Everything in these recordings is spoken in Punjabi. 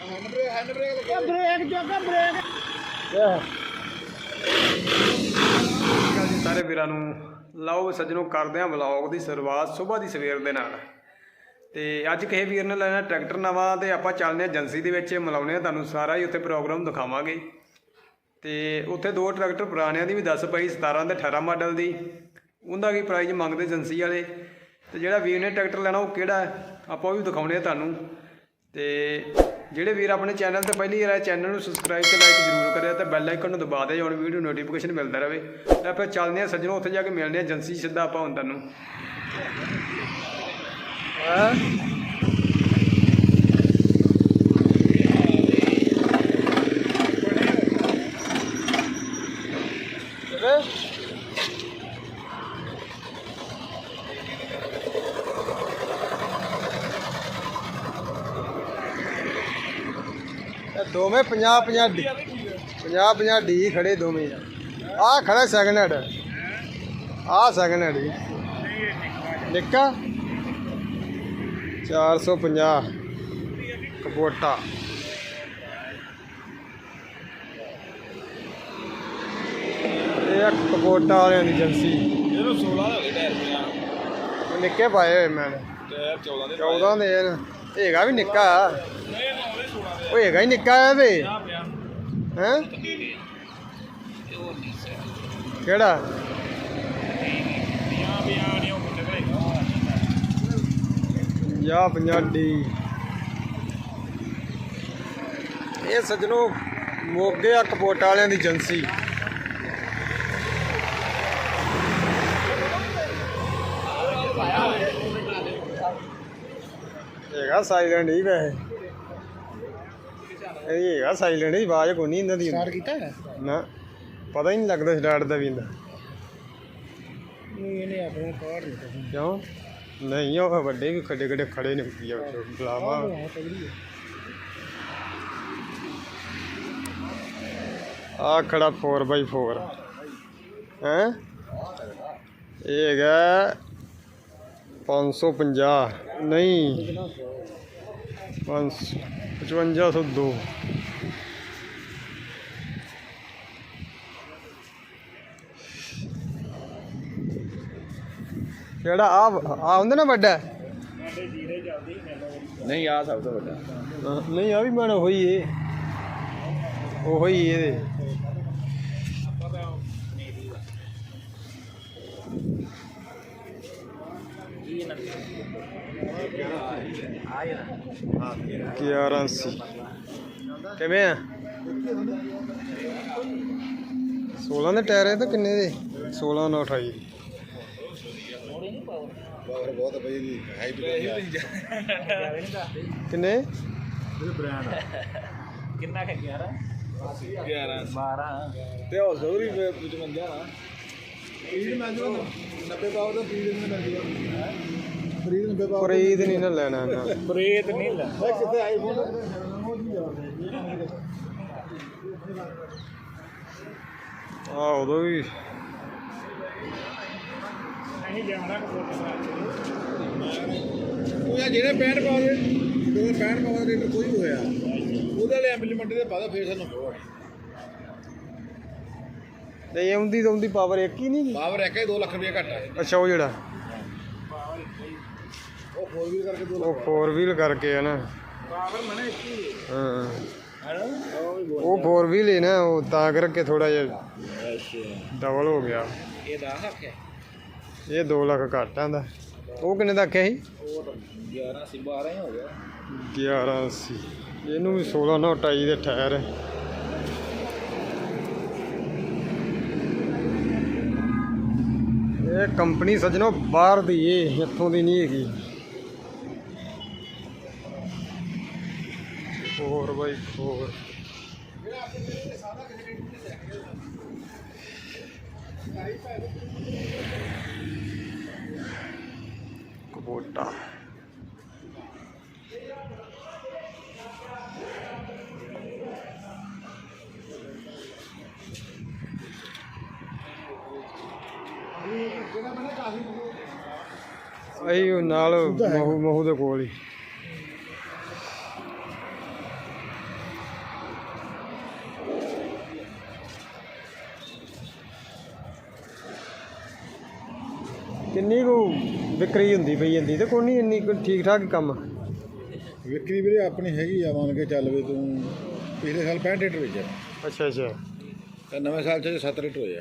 ਬ੍ਰੇਕ ਜੋਗਾ ਬ੍ਰੇਕ ਜੀ ਸਾਰੇ ਵੀਰਾਂ ਨੂੰ ਲਓ ਸੱਜਣੋ ਕਰਦੇ ਆਂ ਵਲੌਗ ਦੀ ਸ਼ੁਰੂਆਤ ਸਵੇਰ ਦੀ ਸਵੇਰ ਦੇ ਨਾਲ। ਤੇ ਅੱਜ ਕਿਸੇ ਵੀਰ ਨੇ ਲੈਣਾ ਟਰੈਕਟਰ ਨਵਾਂ ਤੇ ਆਪਾਂ ਚੱਲਦੇ ਆਂ ਏਜੰਸੀ ਦੇ ਵਿੱਚ ਮਿਲਾਉਣੇ ਆ ਤੁਹਾਨੂੰ ਸਾਰਾ ਹੀ, ਉੱਥੇ ਪ੍ਰੋਗਰਾਮ ਦਿਖਾਵਾਂਗੇ। ਤੇ ਉੱਥੇ ਦੋ ਟਰੈਕਟਰ ਪੁਰਾਣਿਆਂ ਦੀ ਵੀ ਦੱਸ ਪਈ 17 ਤੇ 18 ਮਾਡਲ ਦੀ। ਉਹਦਾ ਕੀ ਪ੍ਰਾਈਸ ਮੰਗਦੇ ਏਜੰਸੀ ਵਾਲੇ? ਤੇ ਜਿਹੜਾ ਵੀਰ ਨੇ ਟਰੈਕਟਰ ਲੈਣਾ ਉਹ ਕਿਹੜਾ ਆਪਾਂ ਉਹ ਵੀ ਦਿਖਾਉਣੇ ਆ ਤੁਹਾਨੂੰ। ਤੇ ਜਿਹੜੇ ਵੀਰ ਆਪਣੇ ਚੈਨਲ ਤੇ ਪਹਿਲੀ ਵਾਰ ਆਏ, ਚੈਨਲ ਨੂੰ ਸਬਸਕ੍ਰਾਈਬ ਤੇ ਲਾਈਕ ਜ਼ਰੂਰ ਕਰਿਆ ਤੇ ਬੈਲ ਆਈਕਨ ਨੂੰ ਦਬਾ ਦਿਓ, ਹੁਣ ਵੀਡੀਓ ਨੋਟੀਫਿਕੇਸ਼ਨ ਮਿਲਦਾ ਰਹੇ। ਤਾਂ ਆਪਾਂ ਚੱਲਦੇ ਆ ਸੱਜਣੋ, ਉੱਥੇ ਜਾ ਕੇ ਮਿਲਦੇ ਆ ਏਜੰਸੀ ਸਿੱਧਾ ਆਪਾਂ ਹੁਣ ਤੁਹਾਨੂੰ ਇਹ ਦੋਵੇਂ 50 50 ਡੀ 50 50 ਡੀ ਖੜੇ ਦੋਵੇਂ ਆ। ਖੜਾ ਸੈਕਿੰਡ ਹੈਡ ਆ ਸੈਕਿੰਡ ਹੈਡ ਜੀ। ਨਿੱਕਾ। 450 ਕਪੋਟਾ ਇਹ ਆ ਕਪੋਟਾ ਵਾਲਿਆਂ ਦੀ ਏਜੰਸੀ ਇਹਨੂੰ 16 ਦਾ ਦੇ ਟਾਇਰ ਪਿਆ ਨਿੱਕੇ ਪਾਏ ਹੋਏ ਮੈਂ। ਟਾਇਰ 14 ਦੇ 14 ਦੇ। ਹੈਗਾ ਵੀ ਨਿੱਕਾ। ਉਹ ਹੈਗਾ ਹੀ ਨਿੱਕਾ ਆ ਤੇ ਹੈ? ਕਿਹੜਾ? ਪਿਆ ਪਿਆ ਇਹ ਸੱਜਣੋ, ਮੋਗੇ ਆ ਕਪੋਟਾ ਵਾਲਿਆਂ ਦੀ ਏਜੰਸੀ। ਹੈਗਾ ਸਾਇਲੈਂਟ ਹੀ ਵੈਸੇ। ਇਹ ਹੈਗਾ ਸਾਇਲੈਂਟ ਹੀ ਆਵਾਜ਼ ਕੋਈ ਨਹੀਂ ਇਹਨਾਂ ਦੀ ਸਟਾਰਟ ਕੀਤਾ ਹੈ ਨਾ ਪਤਾ ਹੀ ਨਹੀਂ ਲੱਗਦਾ ਸਟਾਰਟ ਦਾ ਵੀ ਇਹਦਾ ਨਹੀਂ ਇਹਨੇ ਆਪਣੇ ਕਾਰ ਨਹੀਂ ਕਿਉਂ? ਨਹੀਂ ਉਹ ਵੱਡੇ ਵੀ ਖੜੇ ਖੜੇ ਖੜੇ ਨੇ ਕੀ ਬੁਲਾਵਾ। ਆ। ਖੜਾ 4x4 ਹੈ? ਇਹ ਹੈਗਾ 550 ਨਹੀਂ। 5502 ਕਿਹੜਾ? ਆ ਆ ਹੁੰਦਾ ਨਾ ਵੱਡਾ? ਨਹੀਂ ਆ ਸਭ ਤੋਂ ਵੱਡਾ। ਨਹੀਂ ਆ ਵੀ ਮਨ ਹੋਈ ਏ। ਉਹ ਹੀ ਇਹਦੇ। ਗਿਆਰਾਂ ਸੀ। ਕਿਵੇਂ ਆ? 16 ਦੇ ਟਾਇਰ ਇਹ ਤਾਂ ਕਿੰਨੇ ਦੇ? 16 ਨਾਲ 28 ਕਿੰਨੇ? ਕਿੰਨਾ ਕਿ 11 11 12 ਤੇ ਉਹ ਜ਼ਰੂਰੀ 55 ਨਾ ਫਰੀਦ ਮੈਂ ਜੋ 90 ਪਾਉ ਦਾ ਨੇ ਮਿਲ ਗਿਆ ਫਰੀਦ 90 ਪਾਉ ਫਰੀਦ ਨਹੀਂ ਨਾ ਲੈਣਾ ਨਾ। ਬ੍ਰੇਕ ਨਹੀਂ ਲੈ ਕਿੱਥੇ ਆਈਫੋਨ ਆ ਉਦੋਂ ਵੀ। ਨਹੀਂ ਜਾਣਾ ਉਹ ਯਾਰ ਜਿਹੜੇ 65 ਪਾਵਰ ਦੇ ਜਿਹੜੇ 65 ਪਾਵਰ ਦੇ ਰੇਟਰ ਕੋਈ ਹੋਇਆ। ਉਹਦੇ ਲਈ ਇੰਪਲੀਮੈਂਟ ਦੇ ਪਾਦਾ ਫੇਰ ਸਾਨੂੰ ਤੇ ਆਉਂਦੀ ਤਾਂ ਆਉਂਦੀ ਪਾਵਰ ਇੱਕ ਹੀ ਨਹੀਂ ਪਾਵਰ ਇੱਕ ਹੀ 2 ਲੱਖ ਰੁਪਏ ਘੱਟ ਹੈ ਅੱਛਾ ਉਹ ਜਿਹੜਾ? ਉਹ 4 ਵੀਲ ਕਰਕੇ ਦੋ ਉਹ 4 ਵੀਲ ਕਰਕੇ ਆ ਨਾ। ਪਾਵਰ ਮਨੇ ਇੱਕੀ ਹਾਂ। ਉਹ ਫੋਰ ਵੀਲ ਹੈ ਨਾ, ਉਹ ਤਾਂ ਕਰਕੇ ਥੋੜਾ ਜਿਹਾ ਡਬਲ ਹੋ ਗਿਆ। ਇਹ ਦਾ ਹੱਕ ਹੈ ਇਹ 2 ਲੱਖ ਘੱਟ ਆਂਦਾ ਉਹ ਕਿੰਨੇ ਦਾ ਆਖਿਆ ਸੀ? ਉਹ 11 ਸੀ 12 ਹੋ ਗਿਆ 11 ਸੀ ਇਹਨੂੰ ਵੀ 16 ਨਾਲ 28 ਦੇ ਟਾਇਰ ਹੈ ਇਹ ਕੰਪਨੀ ਸੱਜਣੋ ਬਾਹਰ ਦੀ ਏ, ਇੱਥੋਂ ਦੀ ਨਹੀਂ ਹੈਗੀ। 4 ਬਾਈ 4 ਕਬੋਟਾ ਅਈ ਨਾਲ ਮਹੂ ਮਹੂ ਦੇ ਕੋਲ ਹੀ। ਕਿੰਨੀ ਕੁ ਵਿਕਰੀ ਹੁੰਦੀ ਪਈ ਜਾਂਦੀ ਤੇ ਕੋਈ ਨਹੀਂ ਇੰਨੀ ਕੁ ਠੀਕ ਠਾਕ ਹੀ ਕੰਮ? ਵਿਕਰੀ ਵੀਰੇ ਆਪਣੀ ਹੈਗੀ ਆ ਮੰਨ ਕੇ ਚੱਲ ਵੀ ਤੂੰ ਪਿਛਲੇ ਸਾਲ 65 ਲੀਟਰ ਵੇਚਿਆ। ਅੱਛਾ ਅੱਛਾ। ਤੇ ਨਵੇਂ ਸਾਲ ਚ 7 ਲੀਟਰ ਹੋਇਆ।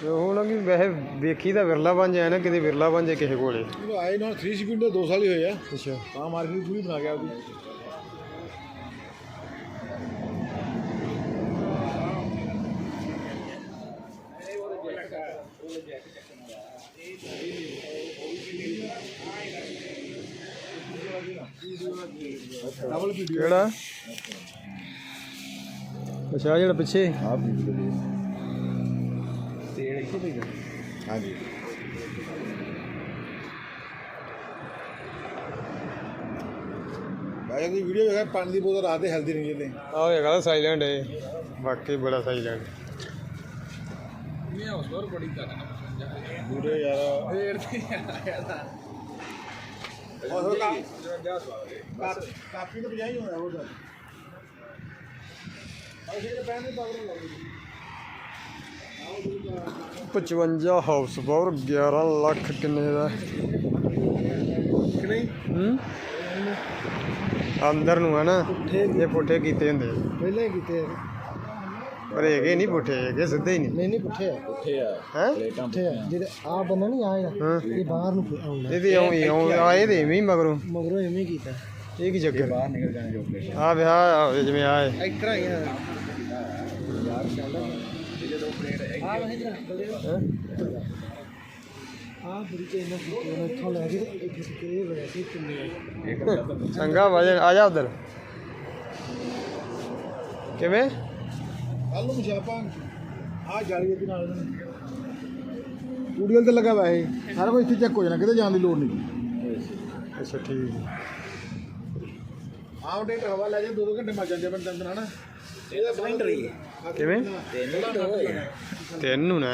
ਤੇ ਹੁਣ ਵੀ ਵੈਸੇ ਵੇਖੀ ਤਾਂ ਵਿਰਲਾ ਬਣ ਜਾਏ ਨਾ ਕਿਤੇ ਵਿਰਲਾ ਬਣ ਜਾਏ ਕਿਸੇ ਕੋਲੇ। ਆਏ ਨਾਲ 3 ਸਪੀਡ ਦੇ 2 ਸਾਲ ਹੀ ਹੋਏ ਆ। ਅੱਛਾ। ਤਾਂ ਮਾਰਕੀਟ ਪੂਰੀ ਬਣਾ ਗਿਆ ਉਹਦੀ ਡਬਲ ਵੀਡੀਓ ਕਿਹੜਾ? ਅੱਛਾ ਆਹ ਜਿਹੜਾ ਪਿੱਛੇ। ਆ ਵੀਡੀਓ ਤੇਲ ਇੱਥੇ ਪਈ ਹਾਂਜੀ। ਬਾਈ ਦੀ ਵੀਡੀਓ ਵੇਖਿਆ ਪਾਣੀ ਦੀ ਬੋਤਲ ਰਾਤ ਦੇ ਹੈਲਦੀ ਨਹੀਂ ਜਾਂਦੇ। ਆਹ ਹੈਗਾ ਸਾਈਲੈਂਟ ਹੈ ਵਾਕਈ ਬੜਾ ਸਾਈਲੈਂਟ ਵੀਡੀਓ ਯਾਰ। ਫੇਰ ਤੇ ਆਇਆ ਤਾਂ। ਉਹ ਕਾਫੀ ਤਾਂ ਬਜਾਈ ਹੋਣਾ ਉਹ ਤਾਂ ਅਸੀਂ ਤੇ ਪੈਨ ਦੇ ਪਾਵਰ ਲਾਉਂਦੇ 55 ਹਾਊਸ ਪਾਵਰ 11 ਲੱਖ ਕਿੰਨੇ ਦਾ? ਹੂੰ? ਅੰਦਰ ਨੂੰ ਹੈ ਨਾ? ਇਹ ਪੁੱਠੇ ਕੀਤੇ ਹੁੰਦੇ ਪਹਿਲਾਂ ਹੀ ਕੀਤੇ ਪਰ ਹੈਗੇ ਨਹੀਂ ਪੁੱਠੇ ਹੈਗੇ ਸਿੱਧੇ ਹੀ ਨਹੀਂ। ਨਹੀਂ ਨਹੀਂ ਪੁੱਠੇ ਆ। ਪੁੱਠੇ ਆ ਹੈ? ਪੁੱਠੇ ਆ। ਜਿਹੜੇ ਆ ਬੰਦਾ ਨਹੀਂ ਆਇਆ ਇਹ ਬਾਹਰ ਨੂੰ ਆਉਣਾ ਇਹਦੇ ਆਉਂ ਹੀ ਆਉਂ ਆ ਇਹਦੇ ਐਵੇਂ ਹੀ ਮਗਰੋਂ। ਮਗਰੋਂ ਐਵੇਂ ਕੀਤਾ। ਇਹ ਕੀ ਚੱਕਰ? ਬਾਹਰ ਨਿਕਲ ਜਾਣੇ ਜੋ ਪਲੇਟ ਆ ਵਿਆਹ ਜਿਵੇਂ ਆ। ਇਸ ਤਰ੍ਹਾਂ ਹੀ ਆ ਆ ਬੜੀ ਤੇ ਇਹਨਾਂ ਨੂੰ ਇੱਥੋਂ ਲੈ ਕੇ ਤੇ ਇੱਥੇ ਤੱਕ ਇਹ ਹੋਇਆ ਸੀ ਕਿੰਨੇ ਚੰਗਾ ਵਜਨ ਆ ਜਾ ਉਧਰ। ਕਿਵੇਂ? ਕੱਲ ਨੂੰ ਆ ਜਾਲੀ ਦੇ ਨਾਲ। ਟੂਡੀਅਲ ਤੇ ਲੱਗਾ ਵਾ ਇਹ ਸਾਰਾ ਕੁਝ ਇੱਥੇ ਚੈੱਕ ਹੋ ਜਾਣਾ ਕਿਤੇ ਜਾਣ ਦੀ ਲੋੜ ਨਹੀਂ। ਅੱਛਾ ਠੀਕ ਹੈ। ਆਹ ਡੇਟ ਹਵਾ ਲੈ ਜਾ ਦੋ ਦੋ ਘੰਟੇ ਮਰ ਜਾਂਦੇ ਬੰਦੇ ਅੰਦਰ ਹਨਾ? ਇਹਦਾ ਸਿਲੰਡਰ ਹੀ ਕਿਵੇਂ? ਤਿੰਨ ਨੂੰ ਨਾ?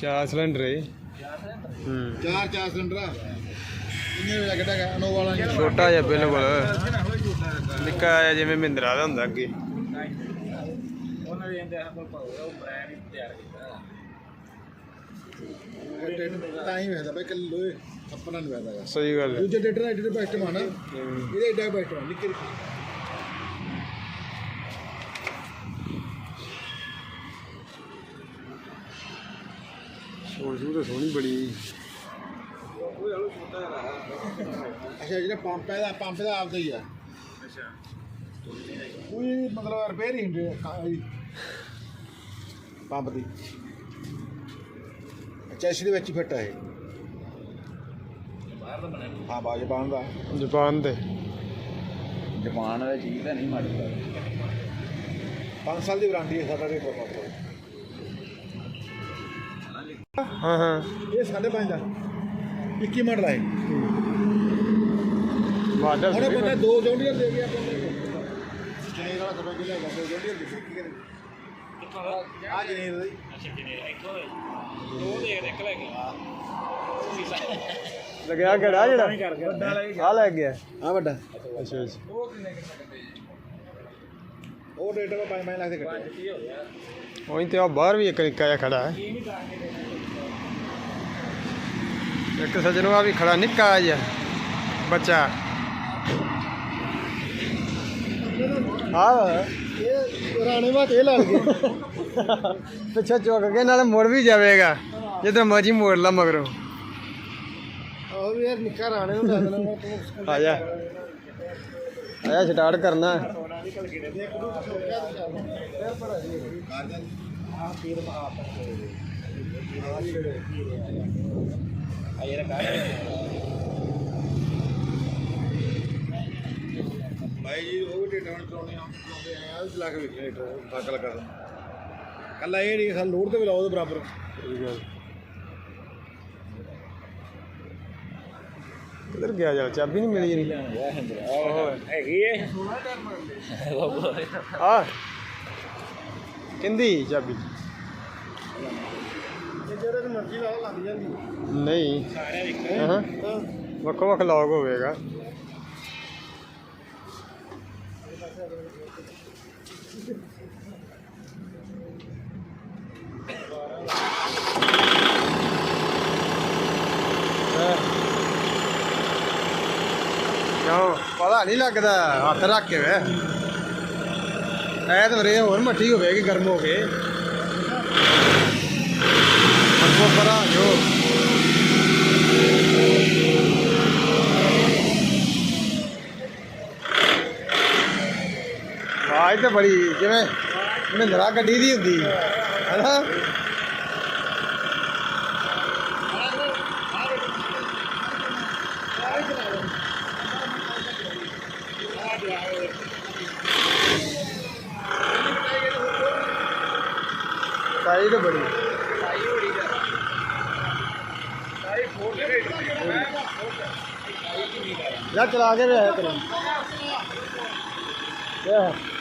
ਚਾਰ ਸਿਲੰਡਰ ਹੂੰ। ਚਾਰ ਚਾਰ ਸਿਲੰਡਰ ਆ। ਛੋਟਾ ਜਿਹਾ ਬਿਲਕੁਲ ਨਿੱਕਾ ਜਿਹਾ ਜਿਵੇਂ ਮਹਿੰਦਰਾ ਦਾ ਹੁੰਦਾ ਅੱਗੇ। ਉਹਨਾਂ ਦੇ ਇਹਦੇ ਹੱਥ ਪਾਉਗਾ ਉਹ ਬ੍ਰਾਂਡ ਹੀ ਤਿਆਰ ਕੀਤਾ। ਤਾਂ ਹੀ ਵੇਖਦਾ ਬਈ ਕੱਲ ਲੋਏ ਆਪਣਾ ਨਹੀਂ ਵੇਖਦਾ ਗਾ। ਸਹੀ ਗੱਲ ਹੈ। ਦੂਜੇ ਡੇਟਰ ਦਾ ਐਡੇ ਬੈਸਟ ਮਾਨਾ ਇਹਦਾ ਐਡਾ ਬੈਸਟ ਮਾਨਾ ਨਿੱਕੇ ਸੋਚੂ ਤਾਂ ਸੋਹਣੀ ਬੜੀ ਅੱਛਾ ਜਿਹੜਾ ਪੰਪ ਹੈ ਦਾ ਪੰਪ ਦਾ ਆਪਦਾ ਹੀ ਆ। ਅੱਛਾ। ਕੋਈ ਮਤਲਬ ਰਿਪੇਅਰ ਹੀ ਹੁੰਦੇ ਆ। ਪੰਪ ਦੀ। ਚੈਸੀ ਦੇ ਵਿੱਚ ਹੀ ਫਿੱਟ ਆ ਇਹ। ਬਾਹਰ ਦਾ ਬਣਿਆ ਹਾਂ ਬਾਜ ਦਾ। ਜਾਪਾਨ ਦੇ। ਜਪਾਨ ਵਾਲੀ ਚੀਜ਼ ਤਾਂ ਨਹੀਂ ਮਾੜੀ 5 ਸਾਲ ਦੀ ਵਾਰੰਟੀ ਹੈ ਸਾਡਾ ਰੇਟ ਕੋਲ। ਹਾਂ ਹਾਂ। ਇਹ ਸਾਢੇ ਪੰਜ ਦਾ 21 ਮਾਡਲ ਹੈ ਮਾਡਲ ਉਹਨੇ ਬੰਦਾ ਦੋ ਜੌਂਡੀਅਰ ਦੇ ਗਿਆ ਬੰਦੇ ਨੂੰ। ਜਨੇਰ ਵਾਲਾ ਸਭਾ ਜਿਹਾ ਹੈਗਾ ਦੋ ਜੌਂਡੀਅਰ ਦੇ। ਕੀ ਕਰੇ ਆ ਜਨੇਰ ਦਾ ਜੀ। ਅੱਛਾ ਕਿਨੇ ਇੱਥੋਂ ਦੋ। ਦੇ ਇੱਕ ਲੈ ਗਿਆ ਲੱਗਿਆ ਕਿਹੜਾ ਜਿਹੜਾ? ਵੱਡਾ ਲੈ ਆ ਲੈ ਗਿਆ। ਆ ਵੱਡਾ। ਅੱਛਾ ਅੱਛਾ। ਉਹ ਕਿੰਨੇ ਕਿੰਨੇ ਉਹ ਰੇਟ ਦਾ 5 ਲੱਖ ਦੇ ਕੱਟੇ। ਕੀ ਹੋ ਗਿਆ। ਉਹੀ ਤੇ ਆ ਬਾਹਰ ਵੀ ਇੱਕ ਨਿੱਕਾ ਜਿਹਾ ਖੜਾ ਹੈ। ਇੱਕ ਸੱਜਣੋ ਆ ਵੀ ਖੜਾ ਨਿੱਕਾ ਜਿਹਾ ਬੱਚਾ। ਆ ਇਹ ਰਾਣੇ ਲੜ ਗਏ। ਪਿੱਛੇ ਚੁੱਕ ਕੇ ਨਾਲ ਮੁੜ ਵੀ ਜਾਵੇਗਾ। ਜਦੋਂ ਮਰਜ਼ੀ ਮੋੜ ਲਾ ਮਗਰੋਂ। ਉਹ ਵੀ ਯਾਰ ਨਿੱਕਾ ਰਾਣੇ ਨੂੰ ਦੱਸ ਦੇਣਾ ਤੂੰ ਆ ਜਾ। ਆਇਆ ਸਟਾਰਟ ਕਰਨਾ। ਆ ਇਹ ਰਕਾ ਭਾਈ ਜੀ ਉਹ ਵੀ ਡੇਟਾ ਚਲਾਉਣੇ ਆ ਚਲਾਉਂਦੇ ਆ ਉਹ ਚਲਾ ਕੇ ਵੇਖ ਲਗਾ ਦੋ ਕੱਲਾ ਇਹ ਨਹੀਂ ਸਾਨੂੰ ਲੋਡ ਤੇ ਵੀ ਲਾਓ ਉਹਦੇ ਬਰਾਬਰ। ਕਿੱਧਰ ਗਿਆ ਯਾਰ ਚਾਬੀ ਨਹੀਂ ਮਿਲੀ ਇਹਨੂੰ? ਹੈਗੀ ਏ। ਆ। ਕਿੰਦੀ ਚਾਬੀ। ਇਹ ਜਿਹੜੇ ਤੇ ਮਰਜ਼ੀ ਲਾਓ ਲੱਗ ਜਾਂਦੀ। ਨਹੀਂ। ਹਾਂ। ਵੱਖੋ ਵੱਖ ਲੌਗ ਹੋਵੇਗਾ। ਕਿਉਂ? ਪਤਾ ਨਹੀਂ ਲੱਗਦਾ, ਹੱਥ ਰੱਖ ਕੇ ਵੇ। ਐ ਤਾਂ ਰੇ ਹੋਰ ਮੱਠੀ ਹੋਵੇਗੀ ਗਰਮ ਹੋ ਕੇ ਅੱਗੋਂ ਪਰਾਂ ਜੋ। ਆਵਾਜ਼ ਤਾਂ ਬੜੀ ਜਿਵੇਂ ਮਹਿੰਦਰਾ ਗੱਡੀ ਦੀ ਹੁੰਦੀ ਹੈਨਾ ਸਾਈ ਤਾਂ ਬੜੀ ਜਾ ਚਲਾ ਕੇ ਵੇ ਕਰੋ ਇਹ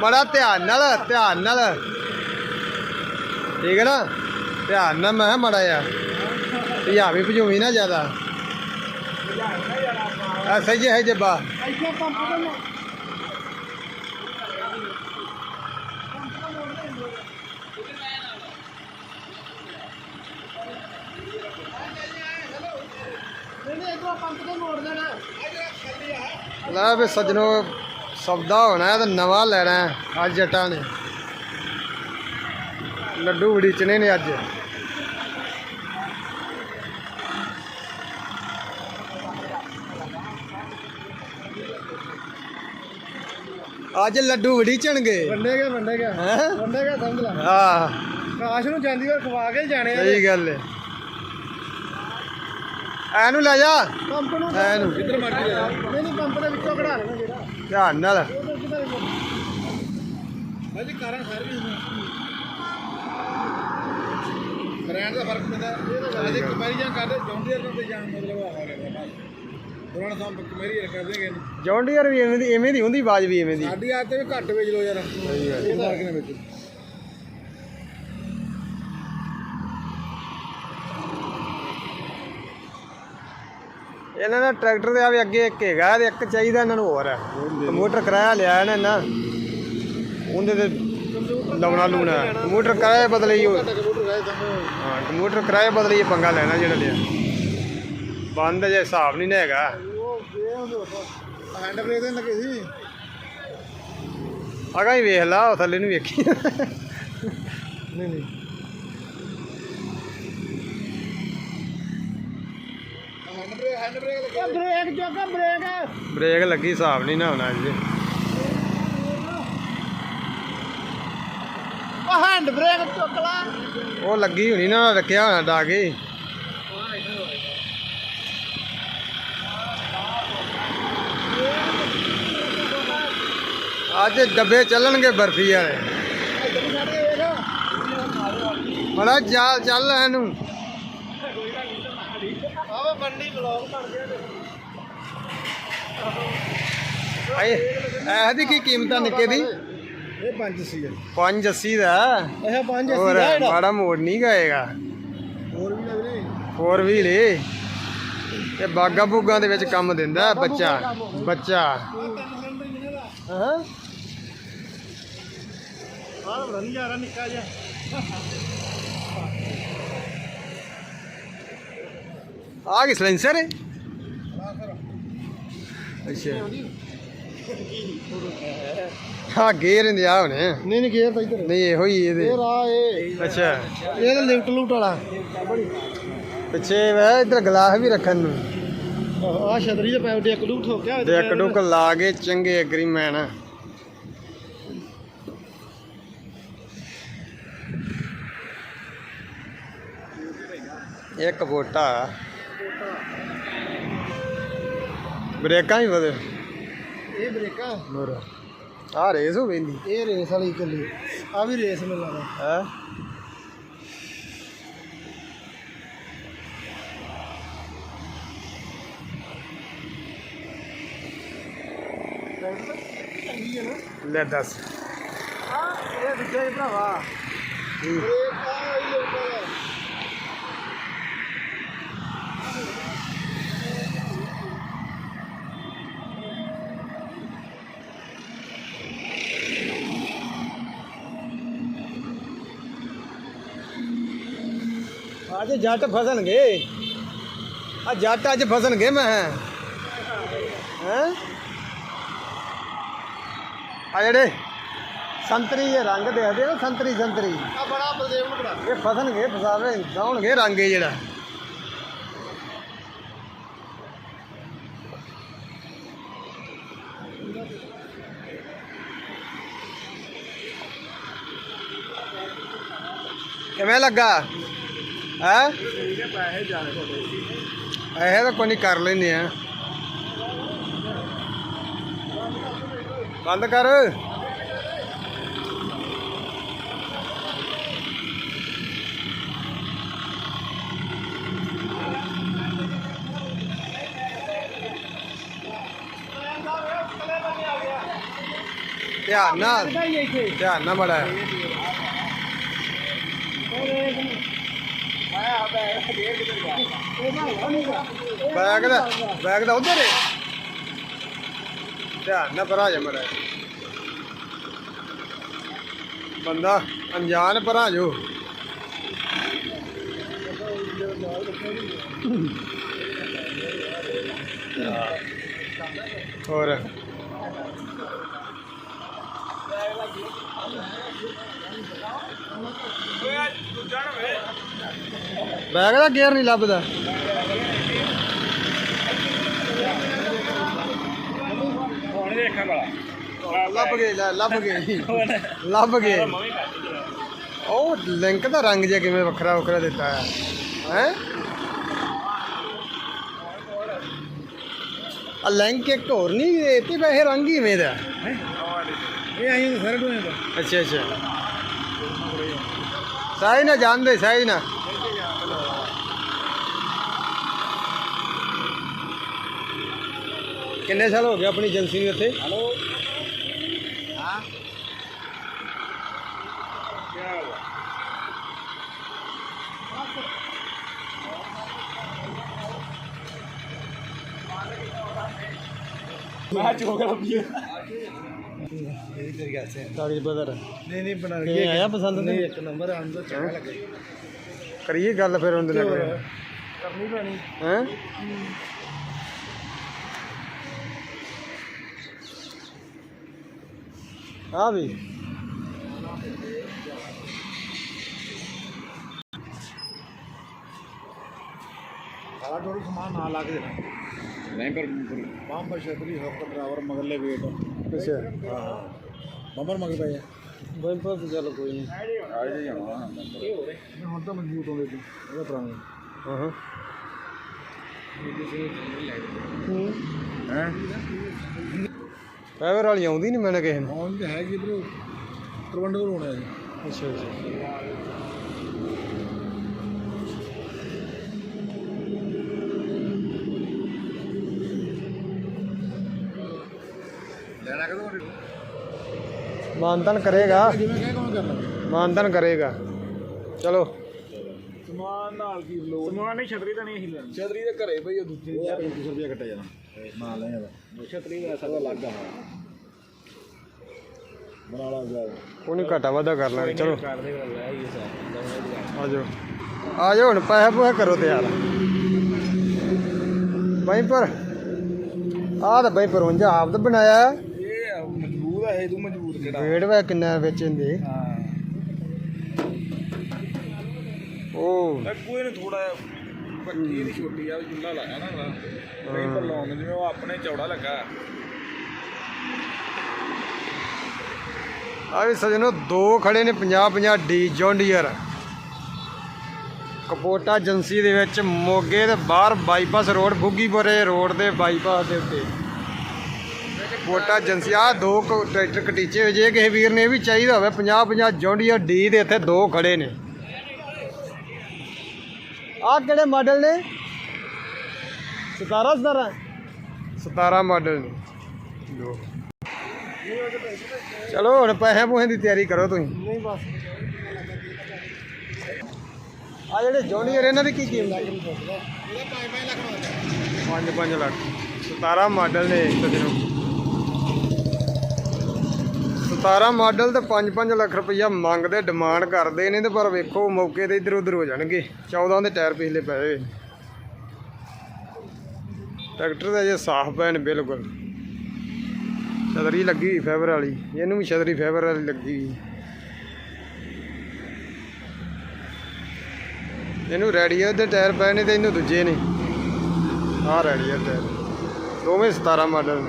ਮੜਾ ਧਿਆਨ ਨਾਲ ਧਿਆਨ ਨਾਲ। ਠੀਕ ਹੈ ਨਾ? ਧਿਆਨ ਨਾਲ ਮੈਂ ਮੜਾ ਆ ਧਿਆ ਵੀ ਭਜੂਵੀ ਨਾ ਜ਼ਿਆਦਾ। ਆ ਸਹੀ ਹੈ ਜੱਬਾ। ਲੈ ਵੀ ਸੱਜਣੋ ਸੌਦਾ ਹੋਣਾ ਤਾਂ ਨਵਾਂ ਲੈਣਾ ਅੱਜ ਜੱਟਾਂ ਨੇ। ਲੱਡੂ ਵੜੀਚਣੇ ਨੇ ਅੱਜ। ਅੱਜ ਲੱਡੂ ਵੜੀਚਣਗੇ। ਵੰਡੇ ਗਏ ਵੰਡੇ ਗਏ ਹੈ? ਵੰਡੇ ਗਏ ਸਮਝ ਲੈ। ਆ ਕਾਸ਼ ਨੂੰ ਜਾਂਦੀ ਵਾਰ ਖਵਾ ਕੇ ਜਾਣੇ ਆ ਸਹੀ ਗੱਲ ਹੈ ਐਨੂੰ ਲੈ ਜਾ। ਪੰਪ ਨੂੰ ਐਨੂੰ। ਕਿੱਧਰ ਮਰਜ਼ੀ ਨਹੀਂ ਨਹੀਂ ਪੰਪ ਦੇ ਵਿੱਚੋਂ ਕਢਾ ਲੈਣਾ ਜਿਹੜਾ। ਧਿਆਨ ਨਾਲ। ਭਾਜੀ ਕਾਰਾਂ ਸਰਵਿਸ ਬ੍ਰਾਂਡ ਦਾ ਫ਼ਰਕ ਪੈਂਦਾ। ਅਜੇ ਕੰਪੈਰੀਜ਼ਨ ਕਰਦੇ ਜੌਂਡੀਅਰ ਨੂੰ ਤੇ ਜਾਣ ਮਤਲਬ ਆ ਰਿਹਾ ਬਸ। ਉਹਨਾਂ ਨੂੰ ਤਾਂ ਕਮੇਰੀ ਕਰ ਦੇਗੇ ਜੌਨ ਡੀਅਰ ਵੀ ਐਵੇਂ ਦੀ ਐਵੇਂ ਦੀ ਹੁੰਦੀ ਆਵਾਜ਼ ਵੀ ਐਵੇਂ ਦੀ। ਸਾਡੀ ਆਦ ਤੇ ਵੀ ਘੱਟ ਵੇਚ ਲਓ ਯਾਰ। ਸਹੀ ਗੱਲ। ਇਹ ਫ਼ਰਕ ਨੇ ਵਿੱਚ ਇਹਨਾਂ ਦਾ ਟਰੈਕਟਰ ਦੇ ਆ ਵੀ ਅੱਗੇ ਇੱਕ ਹੈਗਾ ਤੇ ਇੱਕ ਚਾਹੀਦਾ ਇਹਨਾਂ ਨੂੰ ਹੋਰ। ਹੈ ਕੰਪਿਊਟਰ ਕਿਰਾਇਆ ਲਿਆ ਇਹਨਾਂ ਨਾ ਉਹਦੇ ਤੇ ਲਾਉਣਾ ਲੂਣਾ। ਕੰਪਿਊਟਰ ਕਿਰਾਇਆ ਬਦਲੇ ਹੀ ਹਾਂ ਕੰਪਿਊਟਰ ਕਿਰਾਇਆ ਬਦਲੇ ਹੀ ਪੰਗਾ ਲੈਣਾ ਜਿਹੜਾ ਲਿਆ। ਬੰਦ ਜੇ ਹਿਸਾਬ ਨਹੀਂ ਨਾ ਹੈਗਾ। ਹੈਂਡ ਬ੍ਰੇਕ ਦੇ ਲੱਗੇ ਸੀ ਅਗਾ ਹੀ ਵੇਖ ਲਾ ਉਹ ਥੱਲੇ ਨੂੰ ਵੇਖੀ। ਨਹੀਂ ਨਹੀਂ। ਬ੍ਰੇਕ ਲੱਗੇ ਬ੍ਰੇਕ। ਚੋਕਾ ਬ੍ਰੇਕ ਬ੍ਰੇਕ ਲੱਗੀ ਹਿਸਾਬ ਨਹੀਂ ਨਾ ਹੋਣਾ ਜੀ। ਉਹ ਹੈਂਡ ਬ੍ਰੇਕ ਚੁੱਕ ਲਾ। ਉਹ ਲੱਗੀ ਹੋਣੀ ਨਾ ਰੱਖਿਆ ਹੋਣਾ ਡਾ ਕੇ। ਅੱਜ ਡੱਬੇ ਚੱਲਣਗੇ ਬਰਫੀ ਵਾਲੇ। ਬੜਾ ਚਾਲ ਚੱਲ ਇਹਨੂੰ। ਮੰਡੀ ਬਣ ਗਿਆ ਇਹ ਦੀ ਕੀ ਕੀਮਤਾਂ ਨਿੱਕੇ ਦੀ? ਇਹ 5 ਸੀ 580 ਦਾ? ਇਹ 5 ਹੋਰ ਮਾੜਾ ਮੋੜ ਨਹੀਂ ਗਏਗਾ। ਹੋਰ ਵੀ ਲੱਗ ਰਹੇ ਫੋਰ ਵੀਲ ਏ ਇਹ ਬਾਗਾ ਬੁੱਗਾ ਦੇ ਵਿੱਚ ਕੰਮ ਦਿੰਦਾ ਬੱਚਾ। ਬੱਚਾ। ਹਾਂ। ਨਹੀਂ ਯਾਰਾ ਨਿੱਕਾ ਜਿਹਾ। ਆ ਕੀ ਸਲੈਂਸਰ ਹੈ? ਅੱਛਾ। ਹਾਂ ਗੇਰ ਇੰਦੇ ਆ ਹੋਣੇ। ਨਹੀਂ ਨਹੀਂ ਗੇਰ ਤਾਂ ਇੱਧਰ। ਨਹੀਂ ਇਹੋ ਹੀ ਇਹਦੇ। ਇਹ ਰਾ ਇਹ। ਅੱਛਾ। ਇਹ ਤਾਂ ਲਿਫਟ ਲੂਟ ਵਾਲਾ। ਪਿੱਛੇ ਵੇ ਇਧਰ ਗਲਾਸ ਵੀ ਰੱਖਣ ਨੂੰ। ਆ ਛਤਰੀ ਦੇ ਪੈਪ ਡੇਕ ਡੂਕ ਠੋਕਿਆ ਤੇ ਇੱਕ ਡੁੱਕ ਲਾ ਕੇ ਚੰਗੇ ਐਗਰੀਮੈਨ ਇੱਕ ਵੋਟਾ ਬ੍ਰੇਕਾਂ ਵੀ ਵਧੇ। ਇਹ ਬ੍ਰੇਕਾਂ? ਹੋਰ। ਆ ਰੇਸ ਹੋ ਗਈ ਇਹ ਰੇਸ ਵਾਲੀ ਇਕੱਲੀ। ਆ ਵੀ ਰੇਸ ਮੈਨੂੰ ਲੱਗਦਾ। ਹੈ? ਲੈ ਦੱਸ। ਆ ਇਹ ਹੀ ਭਰਾਵਾ। ਬ੍ਰੇਕ ਜੱਟ ਫਸਣਗੇ। ਆ ਜੱਟ ਅੱਜ ਫਸਣਗੇ ਮੈਂ। ਹੈ? ਆ ਜਿਹੜੇ ਸੰਤਰੀ ਇਹ ਰੰਗ ਦੇਖਦੇ ਨਾ ਸੰਤਰੀ ਸੰਤਰੀ। ਆ ਬੜਾ ਬਲਦੇਵ ਨੂੰ ਬੜਾ ਇਹ ਫਸਣਗੇ ਫਸਾਵੇ ਗਾਉਣਗੇ ਰੰਗ ਇਹ ਜਿਹੜਾ। ਕਿਵੇਂ ਲੱਗਾ? ਹੈ? ਪੈਸੇ ਜਾਣੇ। ਤੁਹਾਡੇ ਤਾਂ ਕੋਈ ਨਹੀਂ ਕਰ ਲੈਨੇ ਆ। ਬੰਦ ਕਰ। ਧਿਆਨ ਨਾਲ ਧਿਆਨ ਨਾਲ ਮੜਾ ਬੈਗ ਦਾ ਬੈਗ ਦਾ ਉਧਰ ਹੈ। ਧਿਆਨ ਨਾਲ ਭਰਾ ਜਾ ਮੜਾ ਬੰਦਾ ਅਣਜਾਣ ਭਰਾ ਜੋ। ਹੋਰ? ਬੈਗ ਦਾ ਗੇਅਰ ਨਹੀਂ ਲੱਭਦਾ। ਹੁਣ ਦੇਖਾਂ ਬੜਾ ਲੱਭ ਗਏ ਲੱਭ ਗਏ। ਲੱਭ ਗਏ। ਉਹ ਲਿੰਕ ਦਾ ਰੰਗ ਜਿਹਾ ਕਿਵੇਂ ਵੱਖਰਾ ਵੱਖਰਾ ਦਿੱਤਾ ਹੈ ਹੈ? ਆ ਲਿੰਕ ਇੱਕ ਹੋਰ ਨਹੀਂ ਇਹ ਤੇ ਵੈਸੇ ਰੰਗ ਹੀ ਦਾ। ਇਹ ਆਈ ਸਾਰੇ ਢੋਏ ਦਾ। ਅੱਛਾ ਅੱਛਾ। ਸਾਈ ਨਾ ਜਾਣਦੇ ਸਾਈ ਨਾ ਕਿੰਨੇ ਸਾਲ ਹੋ ਗਏ ਆਪਣੀ ਏਜੰਸੀ ਨੂੰ ਉੱਥੇ ਹਲੋ। ਹਾਂ। ਕੀ ਹੋਇਆ ਮੈਚ ਹੋ ਗਿਆ ਵੀ ਕਾਗਜ਼ ਬਦਰ ਨਹੀਂ ਨਹੀਂ ਬਣਾ ਇਹ ਆਇਆ ਪਸੰਦ ਨਹੀਂ ਇੱਕ ਨੰਬਰ ਆਂ ਦਾ ਚੰਗਾ ਲੱਗੇ ਕਰੀਏ ਗੱਲ ਫਿਰ ਉਹਦੇ ਨਾਲ ਕਰਨੀ ਪੈਣੀ। ਹੈ। ਆ ਵੀ ਸਾਰਾ ਟੋਟਲ ਸਮਾਨ ਨਾਲ ਲਾ ਕੇ ਦੇਣਾ ਨਹੀਂ ਪਰ ਬੰਪਰ ਛਤਰੀ ਹੱਕ ਡਰਾਈਵਰ ਮਗਰਲੇ ਵੇਟ ਅੱਛਾ ਹਾਂ ਬੰਪਰ ਮਗਰ ਪਏ ਆ ਬੰਦ ਪਰ ਚੱਲ ਕੋਈ ਨਹੀਂ ਆ ਜੇ ਜਾਣਾ ਹੁਣ ਤਾਂ ਮਜ਼ਬੂਤ ਹੁੰਦੇ ਸੀ ਉਹਦਾ ਪੁਰਾਣੇ ਹਾਂ ਹਾਂ ਹੈ ਡਰਾਈਵਰ ਵਾਲੀ ਆਉਂਦੀ ਨਹੀਂ ਮੈਨੂੰ ਕਿਸੇ ਨੂੰ। ਆਉਣ ਤੇ ਹੈਗੀ ਬਰੋ ਤਰਵੰਡ ਕੋਲ ਹੋਣਾ ਸੀ ਅੱਛਾ ਅੱਛਾ। ਲੈਣਾ ਕਦੋਂ ਮਾਨਤਨ ਕਰੇਗਾ। ਜਿਵੇਂ ਕਹਿ ਕੌਣ ਕਰਨਾ? ਮਾਨਤਨ ਕਰੇਗਾ। ਚਲੋ। ਸਮਾਨ ਨਾਲ ਕੀ ਲੋੜ? ਸਮਾਨ ਨਹੀਂ ਛਤਰੀ ਤਾਂ ਨਹੀਂ ਅਸੀਂ ਲੈਣੀ। ਛਤਰੀ ਤਾਂ ਘਰੇ ਪਈ ਉਹ ਦੂਜੀ 3500 ਰੁਪਏ ਕੱਟਿਆ ਜਾਣਾ। ਨਾਲ ਲੈ ਜਾਣਾ ਛਤਰੀ ਦਾ ਸਭ ਲੱਗ ਆ। ਬਣਾ ਲਾ ਜਾ। ਉਹਨੇ ਘਾਟਾ ਵਾਧਾ ਕਰ ਲਾਂਗੇ ਚਲੋ। ਕਰਦੇ ਕਰ ਲੈ ਇਹ ਸਾਹ ਆ ਜਾਓ ਆ ਜਾਓ ਹੁਣ ਪੈਸੇ ਪੂਸੇ ਕਰੋ ਤਿਆਰ। ਬਾਈ ਪਰ ਆਹ ਤਾਂ ਬਾਈ ਪਰ ਉਂਝ ਆਪ ਤਾਂ ਬਣਾਇਆ। ਇਹ ਮਜ਼ਬੂਤ ਹੈ ਇਹ ਤੂੰ ਮਜ਼ਬੂਤ ਕਿਹੜਾ? ਰੇਟ ਵੇ ਕਿੰਨਾ ਵਿੱਚ ਇਹਦੇ ਹਾਂ। ਉਹ। ਅੱਗੂ ਇਹਨੂੰ ਥੋੜਾ ਬੱਕੀ ਦੀ ਛੋਟੀ ਆ ਜੁੰਡਾ ਲਾਇਆ ਨਾ ਅਗਲਾ ਕਈ ਲਾਉਣ ਜਿਵੇਂ ਉਹ ਆਪਣੇ ਚੌੜਾ ਲੱਗਾ। ਆ ਵੀ ਸਜਣੋ ਦੋ ਖੜੇ ਨੇ 50 50 ਡੀ ਜੌਂਡੀਅਰ ਕਪੋਟਾ ਏਜੰਸੀ ਦੇ ਵਿੱਚ ਮੋਗੇ ਦੇ ਬਾਹਰ ਬਾਈਪਾਸ ਰੋਡ ਬੁੱਗੀਪੁਰੇ ਰੋਡ ਦੇ ਬਾਈਪਾਸ ਦੇ ਉੱਤੇ। ਕਪੋਟਾ ਏਜੰਸੀ ਆ ਦੋ ਟਰੈਕਟਰ ਕਟੀਚੇ ਹੋਏ ਜੇ ਕਿਸੇ ਵੀਰ ਨੇ ਇਹ ਵੀ ਚਾਹੀਦਾ ਹੋਵੇ 50 50 ਜੌਂਡੀਅਰ ਡੀ ਦੇ ਇੱਥੇ ਦੋ ਖੜੇ ਨੇ। ਆ ਕਿਹੜੇ ਮਾਡਲ ਨੇ? 17 17 17 ਮਾਡਲ ਨੇ। ਚਲੋ ਹੁਣ ਪੈਸੇ ਪੂਸੇ ਦੀ ਤਿਆਰੀ ਕਰੋ ਤੁਸੀਂ। ਨਹੀਂ ਬਸ। ਆ ਜਿਹੜੇ ਜੌਨੀਅਰ ਇਹਨਾਂ ਦੀ ਕੀ ਕੀਮਤ ਹੈ? ਇਹਦਾ 5 5 ਲੱਖ। 5 ਲੱਖ 17 ਮਾਡਲ ਨੇ ਇੱਕ ਦਿਨੋਂ। 17 ਮਾਡਲ ਤੇ 5-5 ਲੱਖ ਰੁਪਈਆ ਮੰਗਦੇ ਡਿਮਾਂਡ ਕਰਦੇ ਨੇ ਤੇ ਪਰ ਵੇਖੋ ਮੌਕੇ ਤੇ ਇੱਧਰ ਉੱਧਰ ਹੋ ਜਾਣਗੇ। 14 ਦੇ ਟਾਇਰ ਪਿਛਲੇ ਪਏ ਹੋਏ ਟਰੈਕਟਰ ਦਾ ਜੇ ਸਾਫ਼ ਪੈਣ ਬਿਲਕੁਲ। ਛਤਰੀ ਲੱਗੀ ਹੋਈ ਫਾਈਬਰ ਵਾਲੀ, ਇਹਨੂੰ ਵੀ ਛਤਰੀ ਫਾਈਬਰ ਵਾਲੀ ਲੱਗੀ ਹੋਈ। ਇਹਨੂੰ ਰੈਡੀਅਰ ਦੇ ਟਾਇਰ ਪਏ ਨੇ ਤੇ ਇਹਨੂੰ ਦੂਜੇ ਨੇ। ਆਹ ਰੈਡੀਅਰ ਟਾਇਰ ਦੋਵੇਂ 17 ਮਾਡਲ